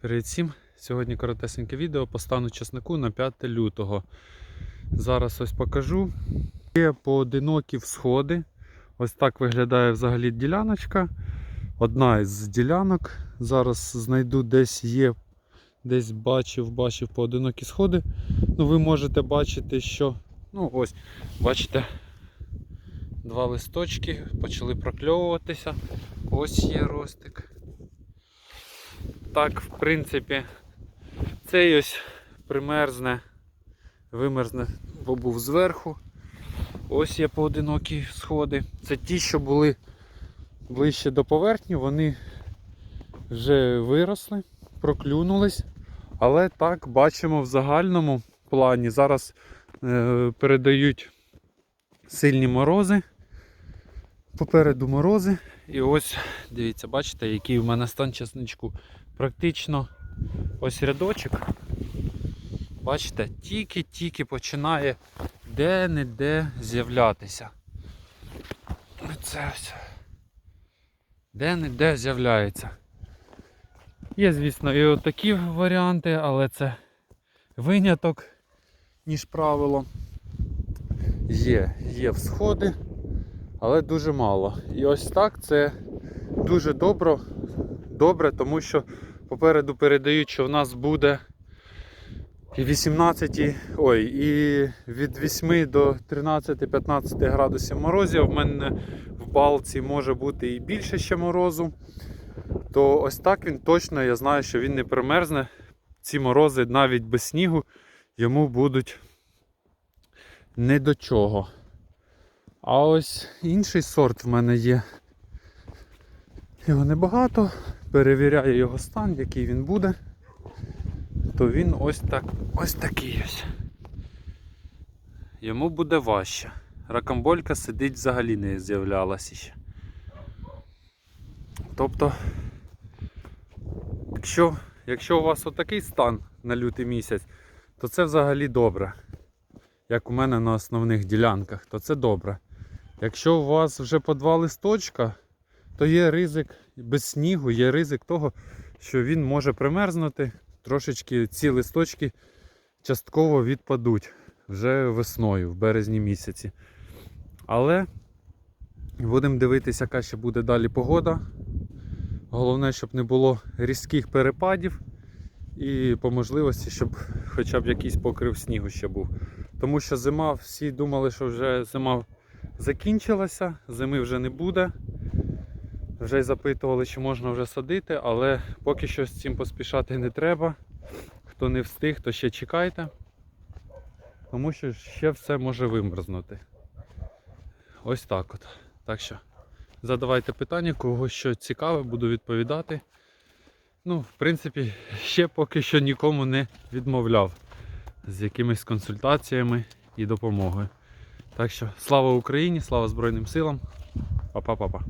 Привіт всім! Сьогодні коротесеньке відео по стану чеснику на 5 лютого. Зараз ось покажу. Є поодинокі всходи. Ось так виглядає взагалі діляночка. Одна із ділянок. Зараз знайду десь є, десь бачив, бачив поодинокі сходи. Ну, ви можете бачити, що ну ось, бачите, два листочки почали прокльовуватися. Ось є ростик. Так, в принципі, цей ось примерзне, вимерзне, бо був зверху. Ось є поодинокі сходи. Це ті, що були ближче до поверхні, вони вже виросли, проклюнулись. Але так бачимо в загальному плані. Зараз е, передають сильні морози. Попереду морози. І ось, дивіться, бачите, який в мене стан чесничку. Практично ось рядочок. Бачите, тільки-тільки починає де-не-де з'являтися. Це ось. Де-не-де з'являється. Є, звісно, і отакі варіанти, але це виняток, ніж правило. Є, є всходи, але дуже мало. І ось так це дуже добре, добре, тому що попереду передають, що в нас буде і 18, ой, і від 8 до 13-15 градусів морозів. В мене в балці може бути і більше ще морозу. То ось так він точно, я знаю, що він не примерзне. Ці морози навіть без снігу йому будуть не до чого. А ось інший сорт в мене є. Його небагато. Перевіряю його стан, який він буде. То він ось так ось такий ось. Йому буде важче. Ракамболька сидить взагалі не з'являлася ще. Тобто, якщо, якщо у вас отакий стан на лютий місяць, то це взагалі добре. Як у мене на основних ділянках, то це добре. Якщо у вас вже по два листочка, то є ризик без снігу, є ризик того, що він може примерзнути, трошечки ці листочки частково відпадуть вже весною, в березні місяці. Але будемо дивитися, яка ще буде далі погода. Головне, щоб не було різких перепадів і по можливості, щоб хоча б якийсь покрив снігу ще був. Тому що зима, всі думали, що вже зима закінчилася, зими вже не буде. Вже й запитували, чи можна вже садити, але поки що з цим поспішати не треба. Хто не встиг, то ще чекайте. Тому що ще все може вимерзнути. Ось так от. Так що задавайте питання, кого що цікаве, буду відповідати. Ну, в принципі, ще поки що нікому не відмовляв з якимись консультаціями і допомогою. Так що слава Україні, слава Збройним силам. Па-па-па-па.